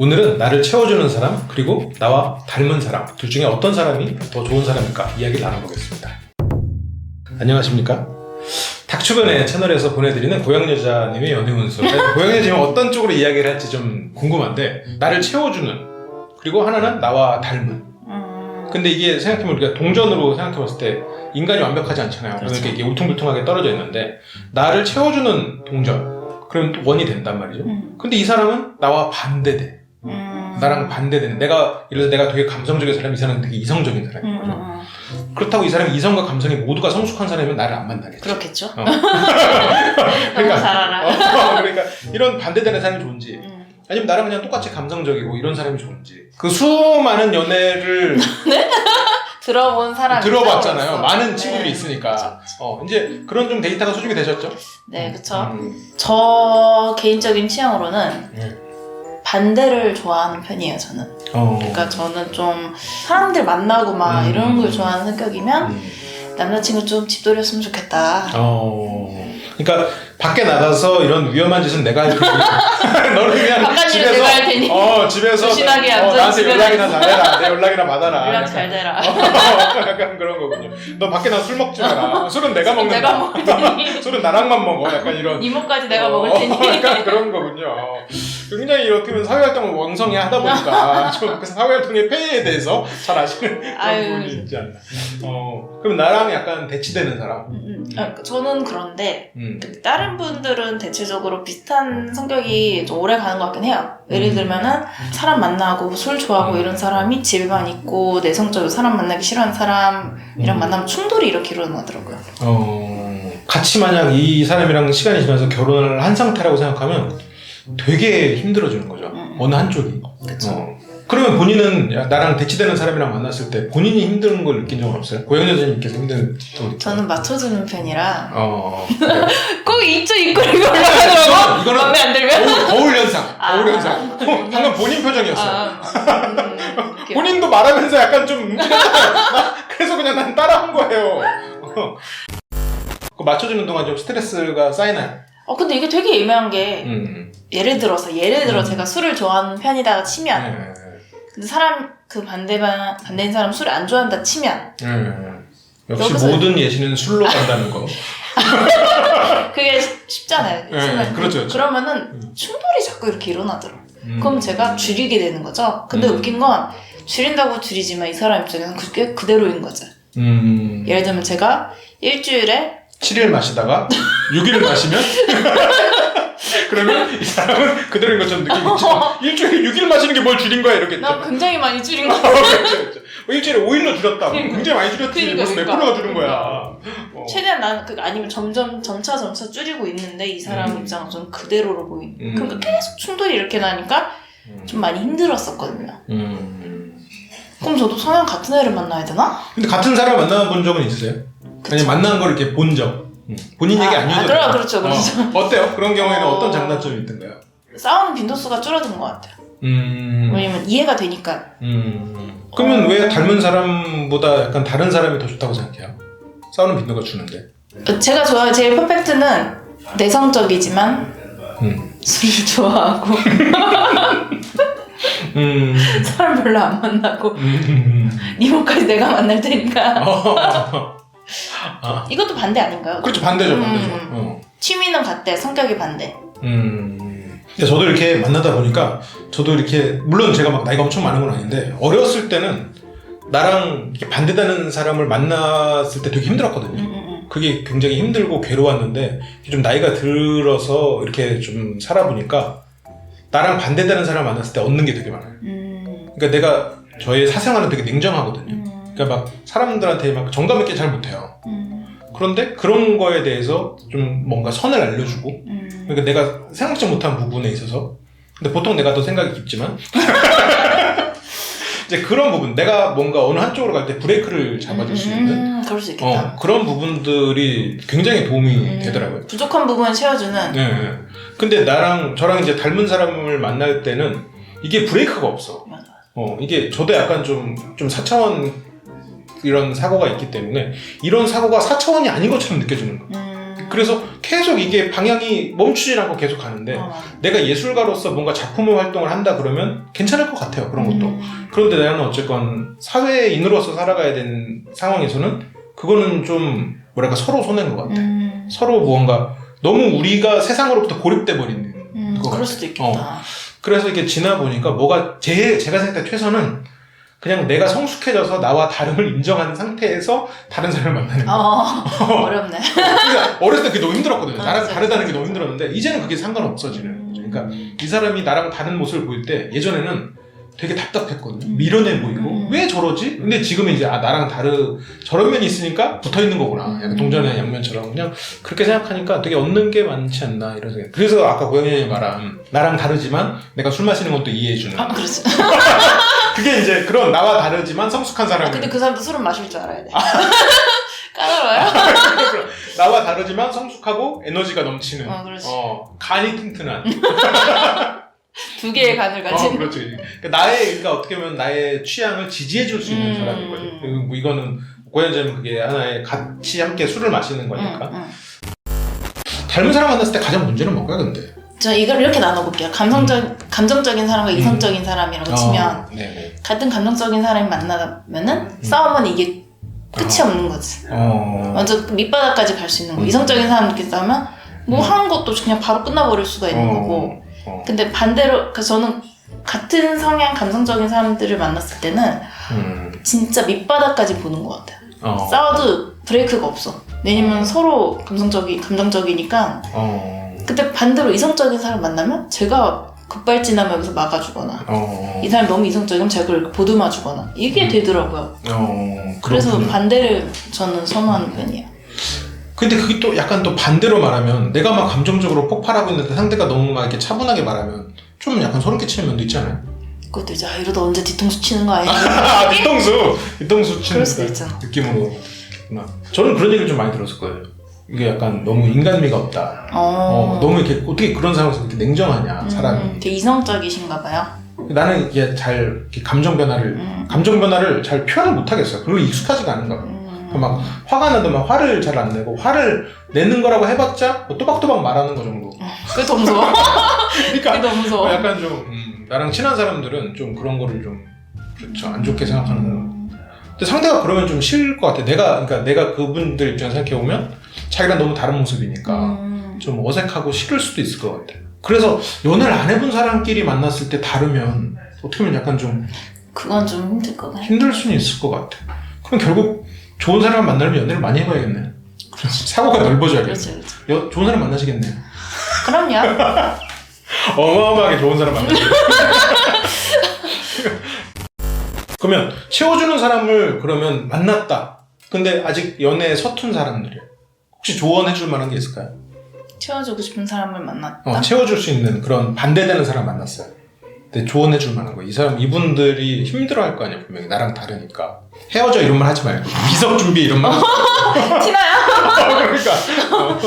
오늘은 나를 채워주는 사람 그리고 나와 닮은 사람 둘 중에 어떤 사람이 더 좋은 사람일까 이야기를 나눠보겠습니다. 안녕하십니까? 닥주변의 채널에서 보내드리는 고양여자님의 연애운수 고양여자님은 어떤 쪽으로 이야기를 할지 좀 궁금한데 나를 채워주는 그리고 하나는 나와 닮은 음, 근데 이게 생각해보면 우리가 동전으로 생각해봤을 때 인간이 완벽하지 않잖아요. 그렇죠. 그러니까 이게 울퉁불퉁하게 떨어져 있는데 나를 채워주는 동전 그럼 원이 된단 말이죠. 음, 근데 이 사람은 나와 반대돼. 음. 나랑 반대되는 내가 예를 들어 내가 되게 감성적인 사람 이 사람은 되게 이성적인 음, 사람이에요. 음, 음. 그렇다고 이 사람이 이성과 감성이 모두가 성숙한 사람이면 나를 안 만나겠죠. 그렇겠죠. 어. 그러니까 잘 알아. 어, 그러니까 이런 반대되는 사람이 좋은지 음. 아니면 나랑 그냥 똑같이 감성적이고 이런 사람이 좋은지 그 수많은 연애를 들어본 사람 들어봤잖아요. 많은 친구들이 네. 있으니까. 그쵸, 그쵸. 어, 이제 그런 좀 데이터가 수집이 되셨죠? 네, 그쵸. 음. 저 개인적인 취향으로는 네. 반대를 좋아하는 편이에요, 저는. 어. 그러니까 저는 좀 사람들 만나고 막 음. 이런 걸 좋아하는 성격이면 음. 남자친구 좀 집돌이였으면 좋겠다. 어. 그러니까 밖에 나가서 이런 위험한 짓은 내가 할 테니 너는 그냥 바깥 일은 집에서 내가 할 테니. 어 집에서 조신하게 어, 앉아 나한테 집에 연락이나 잘해라 내 연락이나 받아라 연락. 잘 되라. 어, 약간 그런 거군요 너 밖에 나서 술 먹지 마라 술은 내가 먹는다 내가 먹을 테니. 술은 나랑만 먹어 약간 이런 이모까지 내가 어, 먹을 테니. 약간 그런 거군요. 굉장히 이렇게 하면 사회활동을 왕성히 하다 보니까 좀그 사회활동의 폐해에 대해서 잘 아시는 그런 아유. 부분이 있지 않나. 어, 그럼 나랑 약간 대치되는 사람. 음, 음. 아, 저는 그런데 음. 다른 분들은 대체적으로 비슷한 성격이 좀 오래 가는 것 같긴 해요. 예를 음. 들면은 사람 만나고 술 좋아하고 음. 이런 사람이 집에만 있고 내성적으로 사람 만나기 싫어하는 사람이랑 음. 만나면 충돌이 이렇게 일어나더라고요. 어, 같이 만약 이 사람이랑 시간이 지나서 결혼을 한 상태라고 생각하면 되게 힘들어지는 거죠. 음. 어느 한쪽이. 그쵸. 어. 그러면 본인은 야, 나랑 대치되는 사람이랑 만났을 때 본인이 힘든 걸 느낀 적 없어요? 고양여자님께서 힘든 적? 저는 맞춰주는 편이라 어, 그래요. 꼭 입주 입꼬리가 올라가더라고. 이거는 마음에 안 들면. 거울, 거울 현상. 아. 거울 현상. 어, 방금 본인 표정이었어요. 아, 음, 이렇게. 본인도 말하면서 약간 좀 움직였잖아요. 나- 그래서 그냥 난 따라한 거예요. 어. 그 맞춰주는 동안 좀 스트레스가 쌓이나요? 어 근데 이게 되게 애매한 게 음. 예를 들어서 예를 들어 음. 제가 술을 좋아하는 편이다가 치면 네. 근데 사람 그 반대반 반대인 사람 술을 안 좋아한다 치면 네. 역시 여기서- 모든 예시는 술로 간다는 거. 그게 쉽- 쉽잖아요. 네. 그렇죠, 그렇죠. 그러면은 음. 충돌이 자꾸 이렇게 일어나더라고. 음. 그럼 제가 줄이게 되는 거죠. 근데 음. 웃긴 건 줄인다고 줄이지만 이 사람 입장에서는 그게 그대로인 거죠. 음. 예를 들면 제가 일주일에 7일 마시다가 6일을 마시면 그러면 이 사람은 그대로인 것처럼 느끼겠죠. 일주일에 6일 마시는 게 뭘 줄인 거야 이렇겠죠. 나 굉장히 많이 줄인 거. 어, 그렇죠, 그렇죠. 어, 일주일에 5일로 줄였다. 굉장히 많이 줄였지. 그러니까, 무슨 몇 그러니까. 프로가 줄은 거야. 어. 최대한 나는 그 아니면 점점 점차 점차 줄이고 있는데 이 사람 음. 입장은 그대로로 보이는. 음. 그러니까 계속 충돌이 이렇게 나니까 좀 많이 힘들었었거든요. 음. 그럼 저도 성향 같은 애를 만나야 되나? 근데 같은 사람 만나본 적은 있으세요? 아니 만난 걸 이렇게 본 적. 음. 본인 얘기 아, 아니어도 아, 그럼, 돼요. 그렇죠, 그렇죠. 어, 어때요? 그런 경우에는 어. 어... 떤 장단점이 있던가요? 싸우는 빈도수가 줄어든 것 같아요. 음. 왜냐면 이해가 되니까. 음. 그러면 어. 왜 닮은 사람보다 약간 다른 사람이 더 좋다고 생각해요? 싸우는 빈도가 주는데. 제가 좋아하는 제일 퍼펙트는 내성적이지만 음. 술을 좋아하고 음. 사람 별로 안 만나고 음. 이모까지 내가 만날 테니까 어. 아. 이것도 반대 아닌가요? 그렇죠 반대죠 반대죠. 음. 어. 취미는 같대 성격이 반대 음. 근데 저도 이렇게 만나다 보니까 저도 이렇게 물론 제가 막 나이가 엄청 많은 건 아닌데 어렸을 때는 나랑 이렇게 반대되는 사람을 만났을 때 되게 힘들었거든요. 음, 음, 그게 굉장히 힘들고 괴로웠는데 좀 나이가 들어서 이렇게 좀 살아보니까 나랑 반대되는 사람을 만났을 때 얻는 게 되게 많아요. 음. 그러니까 내가 저의 사생활은 되게 냉정하거든요. 음. 그러니까 막 사람들한테 막 정감 있게 잘 못해요. 음. 그런데 그런 거에 대해서 좀 뭔가 선을 알려주고 음. 그러니까 내가 생각지 못한 부분에 있어서 근데 보통 내가 더 생각이 깊지만 이제 그런 부분 내가 뭔가 어느 한쪽으로 갈 때 브레이크를 잡아줄 수 있는 음, 그럴 수 있겠다 어, 그런 부분들이 굉장히 도움이 음. 되더라고요. 부족한 부분을 채워주는 네. 네. 근데 나랑 저랑 이제 닮은 사람을 만날 때는 이게 브레이크가 없어. 맞아. 어, 이게 저도 약간 좀, 좀 4차원 이런 사고가 있기 때문에 이런 사고가 4차원이 아닌 것처럼 느껴지는 거야. 음. 그래서 계속 이게 방향이 멈추질 않고 계속 가는데 어. 내가 예술가로서 뭔가 작품 활동을 한다 그러면 괜찮을 것 같아요. 그런 것도. 음. 그런데 나는 어쨌건 사회인으로서 살아가야 되는 상황에서는 그거는 좀 뭐랄까 서로 손해인 것 같아. 음. 서로 무언가 너무 우리가 세상으로부터 고립돼 버리는. 음, 그럴 같아. 수도 있겠다. 그래서 이게 지나 보니까 뭐가 제 제가 생각할 때 최선은 그냥 내가 성숙해져서 나와 다름을 인정한 상태에서 다른 사람을 만나는 거. 어, 어렵네. 그러니까 어렸을 때 그게 너무 힘들었거든요. 아, 나랑 맞아, 다르다는 맞아. 게 너무 힘들었는데 이제는 그게 상관없어지는. 거죠. 그러니까 이 사람이 나랑 다른 모습을 보일 때 예전에는 되게 답답했거든요. 음. 미련해 보이고 음. 왜 저러지? 근데 지금은 이제 아 나랑 다르 저런 면이 있으니까 붙어 있는 거구나. 약간 음. 동전의 양면처럼 그냥 그렇게 생각하니까 되게 얻는 게 많지 않나 이런 생각. 그래서 아까 고영현이 말한 나랑 다르지만 내가 술 마시는 건또 이해해 주는. 아, 그렇지. 그게 이제 그런 나와 다르지만 성숙한 사람. 아, 근데 그 사람도 술은 마실 줄 알아야 돼. 까다로워요? 나와 다르지만 성숙하고 에너지가 넘치는. 어, 그렇지. 어, 간이 튼튼한. 두 개의 간을 어, 가진. 그렇지. 그러니까 나의, 그러니까 어떻게 보면 나의 취향을 지지해줄 수 있는 음. 사람인 거지. 그리고 뭐 이거는 고현자는 그게 하나의 같이 함께 술을 마시는 거니까. 응, 응. 닮은 사람 만났을 때 가장 문제는 뭔가 근데. 저 이걸 이렇게 나눠볼게요. 감성적, 감정적인 사람과 이성적인 사람이라고 치면 어, 네네. 같은 감정적인 사람이 만나면은 음. 싸움은 이게 끝이 어. 없는 거지. 어. 완전 밑바닥까지 갈 수 있는 거. 음. 이성적인 사람들끼리 싸우면 뭐 음. 하는 것도 그냥 바로 끝나버릴 수가 있는 어. 거고. 어. 근데 반대로 그래서 저는 같은 성향 감성적인 사람들을 만났을 때는 음. 진짜 밑바닥까지 보는 것 같아요. 어. 싸워도 브레이크가 없어. 왜냐면 서로 감성적이 감정적이니까. 어. 근데 반대로 이성적인 사람 만나면 제가 급발진하면 여기서 막아주거나 어. 이 사람 너무 이성적이면 제가 그걸 보듬어주거나 이게 음. 되더라고요. 어. 그래서 그렇구나. 반대를 저는 선호하는 편이에요. 근데 그게 또 약간 또 반대로 말하면 내가 막 감정적으로 폭발하고 있는데 상대가 너무 막 이렇게 차분하게 말하면 좀 약간 소름 끼치는 면도 있잖아요. 그것도 이제 아 이러다 언제 뒤통수 치는 거 아니야? 아, 뒤통수! 뒤통수 치는 그럴 수도 있잖아. 느낌으로. 구나. 저는 그런 얘기를 좀 많이 들었을 거예요. 이게 약간 너무 인간미가 없다. 어, 어, 너무 이렇게, 어떻게 그런 상황에서 이렇게 냉정하냐, 음, 사람이. 되게 이성적이신가 봐요. 나는 이게 잘, 이렇게 감정 변화를, 음, 감정 변화를 잘 표현을 못 하겠어요. 그리고 익숙하지가 않은가 봐요. 음. 막 화가 나도 막 화를 잘 안 내고, 화를 내는 거라고 해봤자 뭐 또박또박 말하는 거 정도. 그게 더 무서워. 그게 그러니까 더 무서워. 약간 좀, 음, 나랑 친한 사람들은 좀 그런 거를 좀, 그렇죠. 안 좋게 생각하는 거. 근데 상대가 그러면 좀 싫을 것 같아. 내가, 그러니까 내가 그분들 입장에서 생각해 보면 자기랑 너무 다른 모습이니까 음. 좀 어색하고 싫을 수도 있을 것 같아. 그래서 연애를 안 해본 사람끼리 만났을 때 다르면 어떻게 보면 약간 좀 그건 좀 힘들 것 같아. 힘들 수는 있을 것 같아. 그럼 결국 좋은 사람 만나려면 연애를 많이 해봐야겠네. 사고가 넓어져야겠네. 그렇지, 그렇지. 여- 좋은 사람 만나시겠네요. 그럼요. 어마어마하게 좋은 사람 만나시겠네. 그러면 채워주는 사람을 그러면 만났다. 근데 아직 연애에 서툰 사람들이에요. 혹시 조언해줄 만한 게 있을까요? 채워주고 싶은 사람을 만났다. 어, 채워줄 수 있는 그런 반대되는 사람 만났어요. 근데 조언해줄 만한 거. 이 사람, 이분들이 힘들어할 거 아니야, 분명히. 나랑 다르니까. 헤어져 이런 말 하지 말고. 비석 준비 이런 말. 하지 티나요? 그러니까. 어.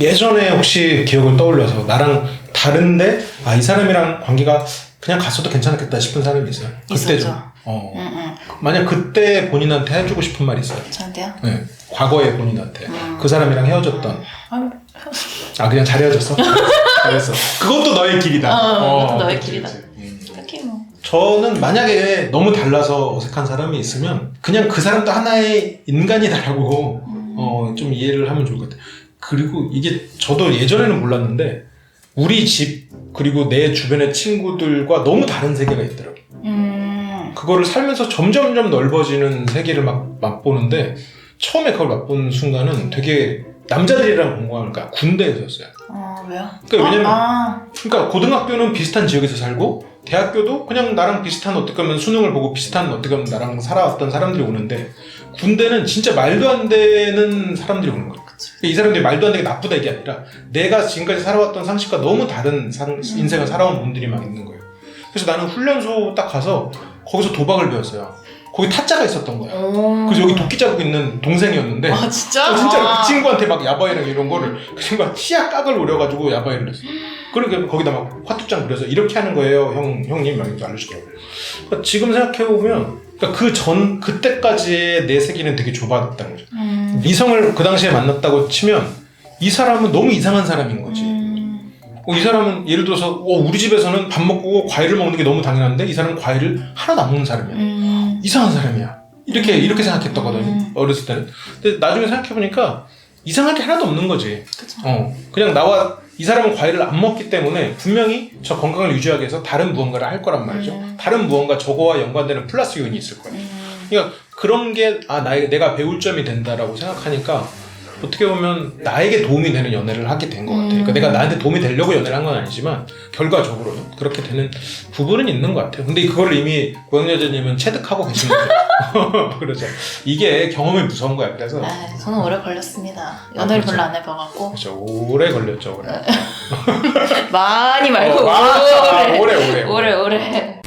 예전에 혹시 기억을 떠올려서 나랑 다른데, 아, 이 사람이랑 관계가 그냥 갔어도 괜찮겠다 싶은 사람이 있어요. 그때 있었죠. 좀. 어. 응, 응. 만약 그때 본인한테 해주고 싶은 말이 있어요. 저한테요? 네. 과거의 본인한테. 음. 그 사람이랑 헤어졌던. 아, 그냥 잘 헤어졌어? 잘했어. 그것도 너의 길이다. 어, 그것도 너의 길이다. 그치, 그치. 음. 딱히 뭐. 저는 만약에 너무 달라서 어색한 사람이 있으면 그냥 그 사람도 하나의 인간이다라고 음. 어, 좀 이해를 하면 좋을 것 같아요. 그리고 이게 저도 예전에는 몰랐는데 우리 집 그리고 내 주변의 친구들과 너무 다른 세계가 있더라고요. 음. 그거를 살면서 점점점 넓어지는 세계를 막 맛보는데 처음에 그걸 맛본 순간은 되게 남자들이랑 공부하는 그러니까 군대에서였어요. 어, 왜요? 그러니까 왜냐면 아, 그러니까 고등학교는 비슷한 지역에서 살고 대학교도 그냥 나랑 비슷한 어떻게 보면 수능을 보고 비슷한 어떻게 보면 나랑 살아왔던 사람들이 오는데 군대는 진짜 말도 안 되는 사람들이 오는 거예요. 이 사람들이 말도 안 되게 나쁘다 이게 아니라 내가 지금까지 살아왔던 상식과 너무 다른 상- 인생을 살아온 분들이 막 있는 거예요. 그래서 나는 훈련소 딱 가서 거기서 도박을 배웠어요. 거기 타짜가 있었던 거야. 오. 그래서 여기 도끼 잡고 있는 동생이었는데 아, 진짜? 어, 진짜 아. 그 친구한테 막 야바이랑 이런 거를 그 친구가 치약 깍을 오려가지고 야바이를 했어. 그러니까 거기다 막 화투장 그려서 이렇게 하는 거예요, 형 형님 막 이렇게 알려주더라고요. 그러니까 지금 생각해 보면, 그러니까 그 전 그때까지의 내 세계는 되게 좁았다는 거죠. 음. 이성을 그 당시에 만났다고 치면 이 사람은 너무 이상한 사람인 거지. 음. 어, 이 사람은 예를 들어서 어, 우리 집에서는 밥 먹고 과일을 먹는 게 너무 당연한데 이 사람은 과일을 하나도 안 먹는 사람이야. 음. 이상한 사람이야. 이렇게 이렇게 생각했다거든 음. 어렸을 때는. 근데 나중에 생각해 보니까 이상할 게 하나도 없는 거지. 그쵸. 어 그냥 나와 이 사람은 과일을 안 먹기 때문에 분명히 저 건강을 유지하기 위해서 다른 무언가를 할 거란 말이죠. 음. 다른 무언가 저거와 연관되는 플러스 요인이 있을 거야. 음. 그러니까 그런 게 아 나에게 내가 배울 점이 된다라고 생각하니까 어떻게 보면 나에게 도움이 되는 연애를 하게 된 것 같아. 그러니까 음. 내가 나한테 도움이 되려고 연애를 한 건 아니지만 결과적으로는 그렇게 되는 부분은 있는 것 같아요. 근데 그걸 이미 고영여자님은 체득하고 계신 거죠. 그렇죠. 이게 경험이 무서운 거야. 그래서 아, 저는 오래 걸렸습니다. 연애를 그렇죠. 별로 안 해봐갖고 그렇죠. 오래 걸렸죠. 오래. 많이 말고 어, 아, 오래 오래 오래. 오래 오래.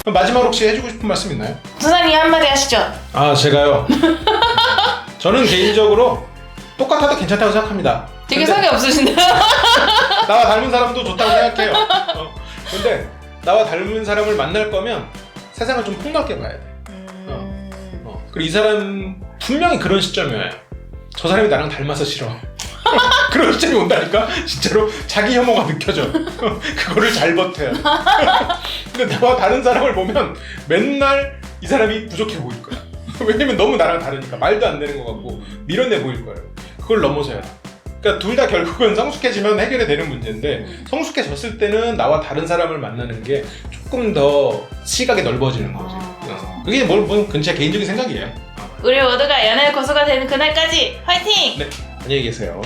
그럼 마지막 혹시 해주고 싶은 말씀 있나요? 선생님 한마디 하시죠. 아 제가요. 저는 개인적으로 똑같아도 괜찮다고 생각합니다. 되게 근데- 성의 없으신데. 나와 닮은 사람도 좋다고 생각해요. 어. 근데 나와 닮은 사람을 만날 거면 세상을 좀 폭넓게 봐야 돼. 음. 어. 그리고 이 사람 분명히 그런 시점이에요. 저 사람이 나랑 닮아서 싫어. 그런 시점이 온다니까 진짜로 자기 혐오가 느껴져. 그거를 잘 버텨야 돼. 근데 나와 다른 사람을 보면 맨날 이 사람이 부족해 보일 거야. 왜냐면 너무 나랑 다르니까 말도 안 되는 것 같고 밀어내 보일 거예요. 그걸 넘어서야 돼. 그러니까 둘 다 결국은 성숙해지면 해결이 되는 문제인데 성숙해졌을 때는 나와 다른 사람을 만나는 게 조금 더 시각이 넓어지는 거지. 아. 어. 그게 뭘, 뭐, 그건 제 개인적인 생각이에요. 어. 우리 모두가 연애 고수가 되는 그날까지 화이팅! 안녕히 계세요.